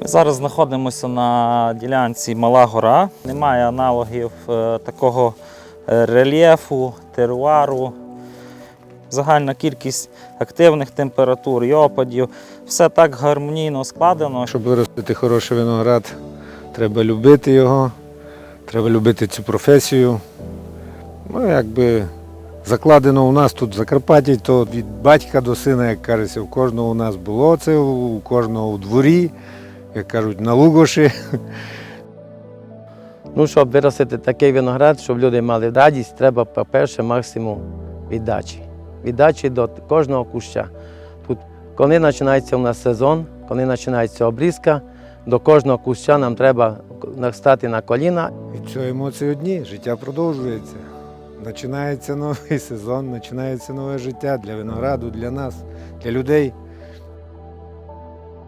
Ми зараз знаходимося на ділянці Мала Гора. Немає аналогів е, такого е, рельєфу, теруару. Загальна кількість активних температур і опадів. Все так гармонійно складено. Щоб виростити хороший виноград, треба любити його, треба любити цю професію. Ну, якби закладено у нас тут в Закарпатті, то від батька до сина, як кажеться, у кожного у нас було це, у кожного у дворі, як кажуть, на лугоші. Ну, щоб виростити такий виноград, щоб люди мали радість, треба, по-перше, максимум віддачі. Віддачі до кожного куща. Тут, коли починається у нас сезон, коли починається обрізка, до кожного куща нам треба стати на коліна. І все емоції одні, життя продовжується. Починається новий сезон, починається нове життя для винограду, для нас, для людей.